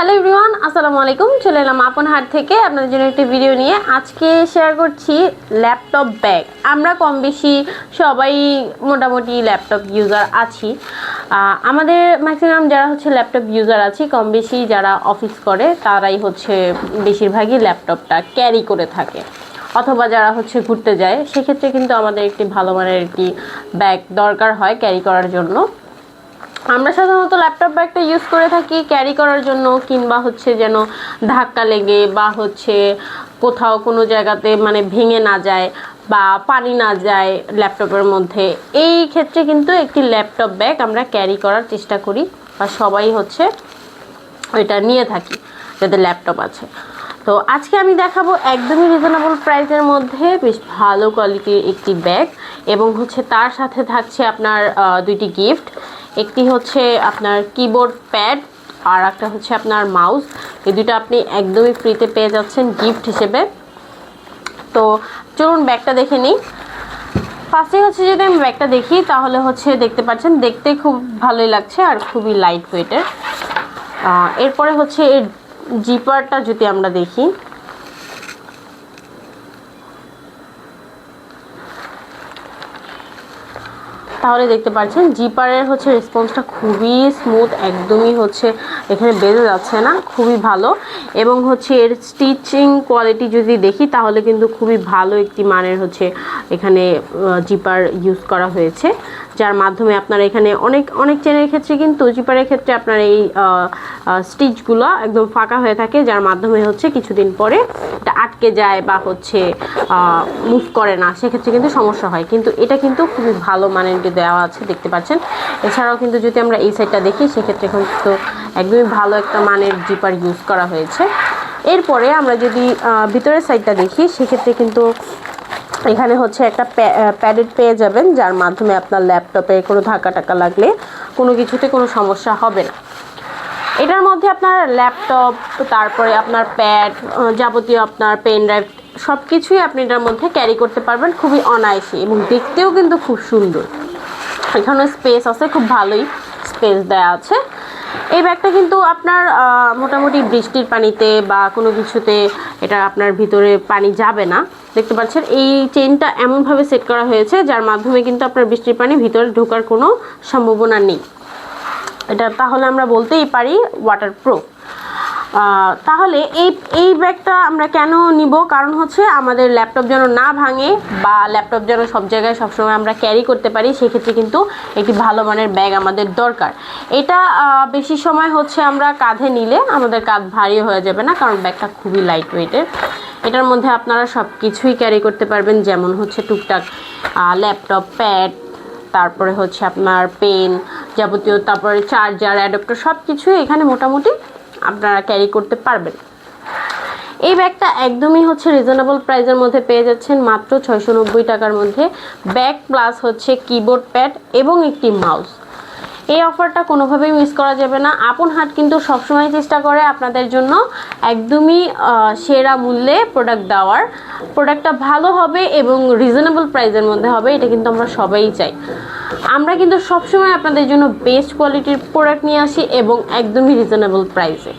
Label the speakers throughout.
Speaker 1: Hello everyone আসসালামু আলাইকুম। চলে এলাম আপন হাট থেকে। আপনাদের জন্য একটি ভিডিও নিয়ে আজকে শেয়ার করছি ল্যাপটপ ব্যাগ আমরা কম বেশি সবাই মোটামুটি ল্যাপটপ ইউজার আছি। আমাদের ম্যাক্সিমাম যারা হচ্ছে ল্যাপটপ ইউজার আছি, কম বেশি যারা অফিস করে, তারাই হচ্ছে বেশিরভাগই ল্যাপটপটা ক্যারি করে থাকে। অথবা যারা হচ্ছে ঘুরতে যায়, সেক্ষেত্রে কিন্তু আমাদের একটি ভালো মানের একটি ব্যাগ দরকার হয় ক্যারি করার জন্য। আমরা সাধারণত ল্যাপটপ ব্যাগটা ইউজ করে থাকি ক্যারি করার জন্য, কিংবা হচ্ছে যেন ধাক্কা লেগে বা হচ্ছে কোথাও কোনো জায়গাতে মানে ভেঙে না যায় বা পানি না যায় ল্যাপটপের মধ্যে। এই ক্ষেত্রে কিন্তু একটি ল্যাপটপ ব্যাগ আমরা ক্যারি করার চেষ্টা করি বা সবাই হচ্ছে এটা নিয়ে থাকি যাদের ল্যাপটপ আছে। তো আজকে আমি দেখাবো একদমই রিজনেবল প্রাইসের মধ্যে বেশ ভালো কোয়ালিটির একটি ব্যাগ এবং হচ্ছে তার সাথে থাকছে আপনার দুইটি গিফট একটি হচ্ছে আপনার কিবোর্ড প্যাড আর একটা হচ্ছে আপনার মাউস এই দুটো আপনি একদমই ফ্রিতে পেয়ে যাচ্ছেন গিফট হিসেবে। তো চলুন ব্যাগটা দেখে নিই। ফার্স্টে হচ্ছে যদি আমি ব্যাগটা দেখি, তাহলে হচ্ছে দেখতে পাচ্ছেন, দেখতে খুব ভালোই লাগছে আর খুবই লাইট ওয়েটের এরপরে হচ্ছে এর জিপারটা যদি আমরা দেখি। তাহলে দেখতে পাচ্ছেন, জিপারের হচ্ছে রেসপন্সটা খুবই স্মুথ একদমই হচ্ছে এখানে বেজে যাচ্ছে না, খুবই ভালো। এবং হচ্ছে এর স্টিচিং কোয়ালিটি যদি দেখি, তাহলে কিন্তু খুবই ভালো একটি মানের হচ্ছে এখানে জিপার ইউজ করা হয়েছে। যার মাধ্যমে আপনার এখানে অনেক অনেক চেনের ক্ষেত্রে কিন্তু জিপারের ক্ষেত্রে আপনার এই স্টিচগুলো একদম ফাঁকা হয়ে থাকে, যার মাধ্যমে হচ্ছে কিছুদিন পরে এটা আটকে যায় বা হচ্ছে মুভ করে না, সেক্ষেত্রে কিন্তু সমস্যা হয়। কিন্তু এটা কিন্তু খুবই ভালো মানের দেওয়া আছে, দেখতে পাচ্ছেন। এছাড়াও কিন্তু যদি আমরা এই সাইডটা দেখি, সেক্ষেত্রে কিন্তু একদমই ভালো একটা মানের জিপার ইউজ করা হয়েছে। এরপরে আমরা যদি ভিতরের সাইডটা দেখি, সেক্ষেত্রে কিন্তু এখানে হচ্ছে একটা প্যাডেড পেয়ে যাবেন, যার মাধ্যমে আপনার ল্যাপটপে কোনো ধাক্কা টাকা লাগলে কোনো কিছুতে কোনো সমস্যা হবে না। এটার মধ্যে আপনার ল্যাপটপ তারপরে আপনার প্যাড যাবতীয় আপনার পেন ড্রাইভ সব কিছুই আপনি এটার মধ্যে ক্যারি করতে পারবেন খুবই অনায়াসে এবং দেখতেও কিন্তু খুব সুন্দর। এখানে স্পেস আছে, খুব ভালোই স্পেস দেওয়া আছে। এই ব্যাগটা কিন্তু আপনার মোটামুটি বৃষ্টির পানিতে বা কোনো কিছুতে এটা আপনার ভিতরে পানি যাবে না। দেখতে পাচ্ছেন, এই চেনটা এমনভাবে সেট করা হয়েছে, যার মাধ্যমে কিন্তু আপনার বৃষ্টির পানি ভিতরে ঢোকার কোনো সম্ভাবনা নেই। এটা তাহলে আমরা বলতেই পারি ওয়াটার প্রুফ তাহলে এই এই ব্যাগটা আমরা কেন নিব? কারণ হচ্ছে আমাদের ল্যাপটপ যেন না ভাঙে বা ল্যাপটপ যেন সব জায়গায় সবসময় আমরা ক্যারি করতে পারি, সেক্ষেত্রে কিন্তু একটি ভালো মানের ব্যাগ আমাদের দরকার। এটা বেশি সময় হচ্ছে আমরা কাঁধে নিলে আমাদের কাঁধ ভারী হয়ে যাবে না, কারণ ব্যাগটা খুবই লাইট ওয়েটের এটার মধ্যে আপনারা সব কিছুই ক্যারি করতে পারবেন, যেমন হচ্ছে টুকটাক ল্যাপটপ প্যাড তারপরে হচ্ছে আপনার পেন যাবতীয়, তারপরে চার্জার, অ্যাডপ্টার সব কিছুই এখানে মোটামুটি আপনারা ক্যারি করতে পারবেন। এই ব্যাগটা একদমই হচ্ছে রিজনেবল প্রাইজের মধ্যে পেয়ে যাচ্ছেন, মাত্র ছয়শো নব্বই টাকার মধ্যে। ব্যাগ প্লাস হচ্ছে কিবোর্ড প্যাড এবং একটি মাউস এই অফারটা কোনোভাবেই মিস করা যাবে না। আপন হাট কিন্তু সবসময় চেষ্টা করে আপনাদের জন্য একদমই সেরা মূল্যে প্রোডাক্ট দেওয়ার। প্রোডাক্টটা ভালো হবে এবং রিজনেবল প্রাইসের মধ্যে হবে, এটা কিন্তু আমরা সবাই চাই। আমরা কিন্তু সবসময় আপনাদের জন্য বেস্ট কোয়ালিটির প্রোডাক্ট নিয়ে আসি এবং একদমই রিজনেবল প্রাইসে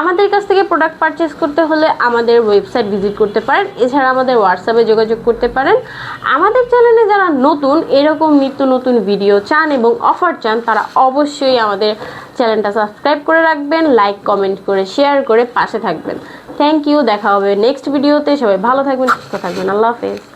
Speaker 1: আমাদের কাছ থেকে প্রোডাক্ট পারচেস করতে হলে আমাদের ওয়েবসাইট ভিজিট করতে পারেন। এছাড়া আমাদের হোয়াটসঅ্যাপে যোগাযোগ করতে পারেন। আমাদের চ্যানেলে যারা নতুন, এরকম নিত্য নতুন ভিডিও চান এবং অফার চান, তারা অবশ্যই আমাদের চ্যানেলটা সাবস্ক্রাইব করে রাখবেন লাইক কমেন্ট করে শেয়ার করে পাশে থাকবেন। থ্যাংক ইউ দেখা হবে নেক্সট ভিডিওতে সবাই ভালো থাকবেন, সুস্থ থাকবেন। আল্লাহ হাফেজ।